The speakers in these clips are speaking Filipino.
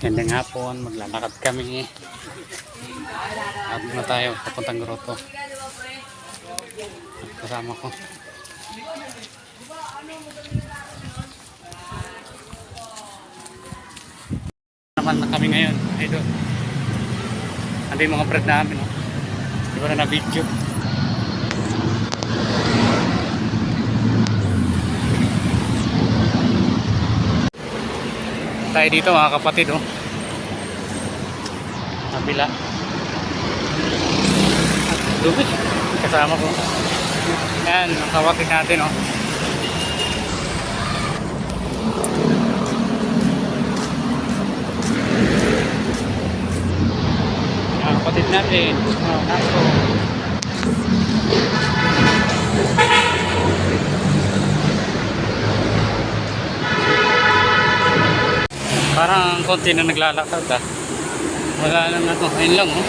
Gandang hapon, maglalakad kami. At na tayo, papuntang grotto. Kasama ko. Naman na kami ngayon, idol. Ando yung mga bread namin, oh. Di ba na na-video? Tayo dito mga kapatid, oh. Nabila. Dumi. Kasama ko. Yan, ang kapatid natin, oh. Ang kapatid natin. Oh, naso. Parang konti na naglalakad ah. Wala lang ano, ayun lang oh.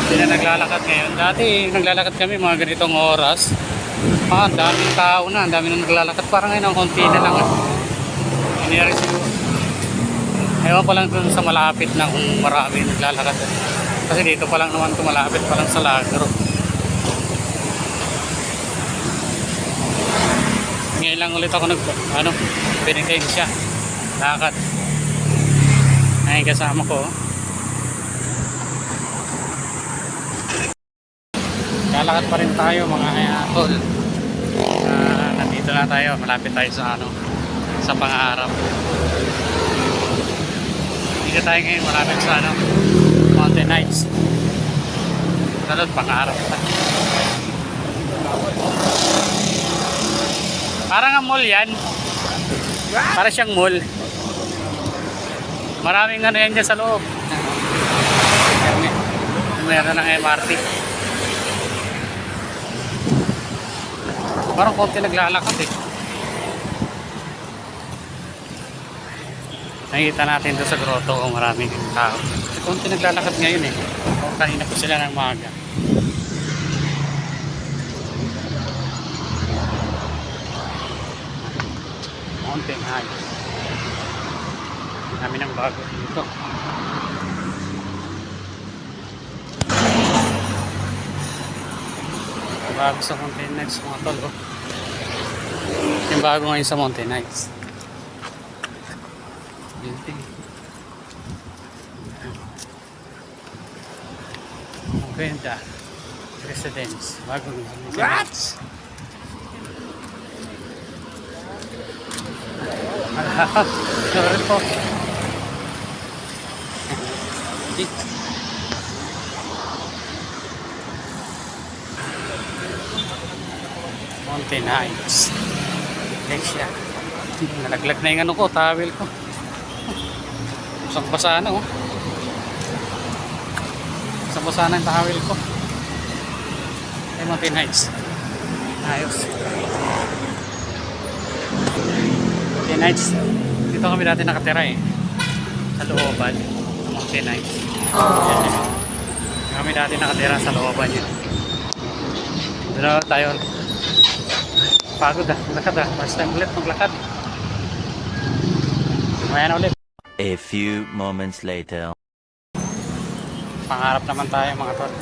Konti na naglalakad ngayon. Dati naglalakad kami mga ganitong oras. Ah, daming tao na, ang dami na naglalakad. Parang ngayon ang konti na lang ah. Nangyari siguro. Ewan ko lang dun sa malapit na kung marami naglalakad. Kasi dito pa lang naman ito malapit pa lang sa Lagro. Ngayon lang ulit ako nag, ano, binigay siya. Lakad. Ay, kasama ko. Lalakad pa rin tayo mga uh. Ah, nandito na tayo. Malapit tayo sa ano, sa pangarap. Dito tayo ngayon malapit sa ano, Mountain Heights. Talod, pangarap pa. Parang ang mall yan. Para siyang mall. Maraming ano yan dyan sa loob. Meron ng MRT. Parang konti naglalakad eh. Nakikita natin doon sa grotto kung maraming tao. Konti naglalakad ngayon eh. Kanina po sila ng maga. Mountain High. Kami ng bago dito. Bago sa Mountain Heights mga tol. Oh. Yung bago ngayon sa Mountain Heights. Building. Ang ganda. Residence. Bagong residence. Ah, Sorry po. Mountain Heights. Iglesia. Nalaglag na yung ano ko, towel ko. Isang basa na oh. Isang basa na yung towel ko. Ay, Mountain Heights. Ayos. Mountain Heights. Dito kami dati nakatira eh. Sa looban. Sa Mountain Heights. Yan. Kami dati nakatira sa looban yun. Doon na tayo. Pagod ah. Maglakad ah. First time ulit maglakad. Mamaya na ulit. A few moments later. Pangarap naman tayo mga tol.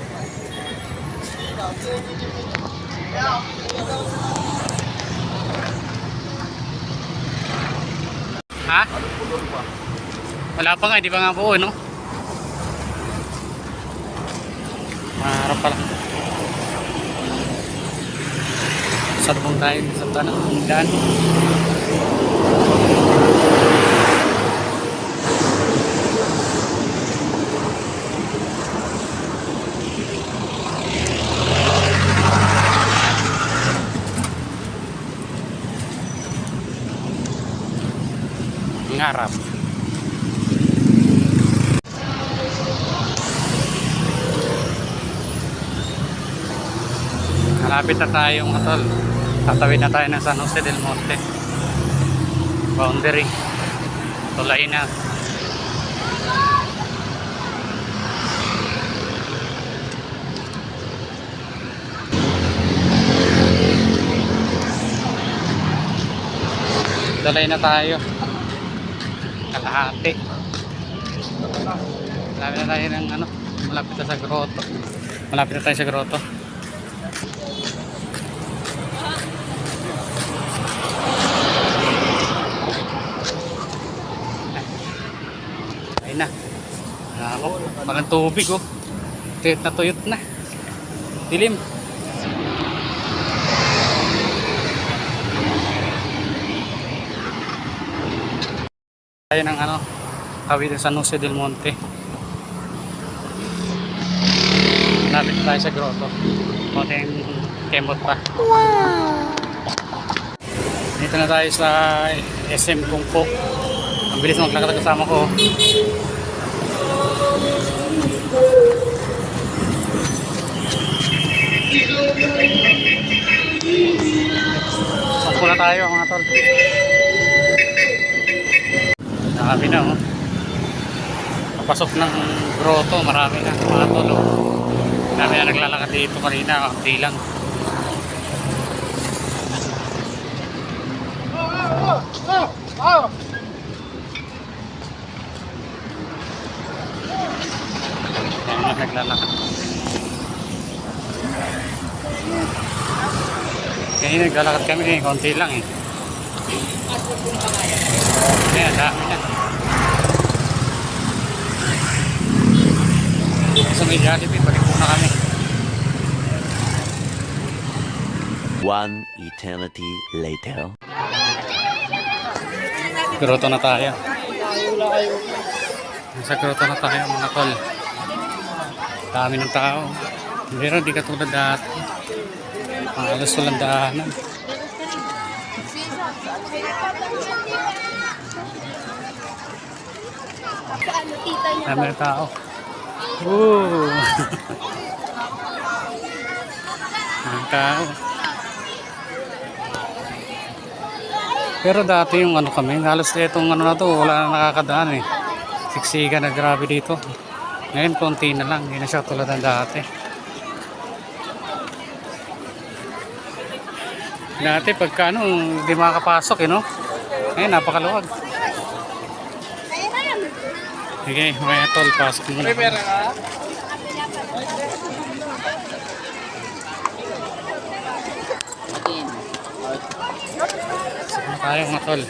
Ha? Wala pa nga, di pa nga buo, no? Pangarap pa lang. Salubong tayo sa tanong daan. Ngarap. Malapit na tayo mga tol. Tatawid na tayo ng San Jose del Monte. Boundary. Tulay na. Dalay na tayo. Kalahati. Malapit na tayo ng ano, malapit na sa grotto. Malapit na tayo sa grotto. Ayun na. Ako, parang tubig oh. Tuyot na tuyot na. Dilim. Tayo ng ano, kawit sa Jose del Monte. Lapit na tayo sa grotto. Konting kemot pa. Dito na tayo sa SM Kung Po. Ang bilis maglakad kasama ko. Na tayo mga tol. Marami na oh. Papasok ng grotto, marami na mga tol. Oh. Marami na naglalakad dito kanina, hindi lang. Marami na naglalakad. Kaya naglalakad kami eh, konti lang eh. Kaya dami na. Sa may Jollibee, balik muna kami. One eternity later. Grotto na tayo. Nasa grotto na tayo mga tol. Dami ng tao. Pero di katulad dati. Halos walang daanan. Ano, tita niya Dami ng tao. Woo! Ang tao. Pero dati yung ano kami, halos itong ano na to, wala na nakakadaan eh. Siksikan na grabe dito. Ngayon konti na lang, hindi na siya tulad ng dati. Dati pagka ano, hindi makakapasok eh no? Ngayon napakaluwag. Sige, may tol, pasok mo na. Sige tayo mga tol.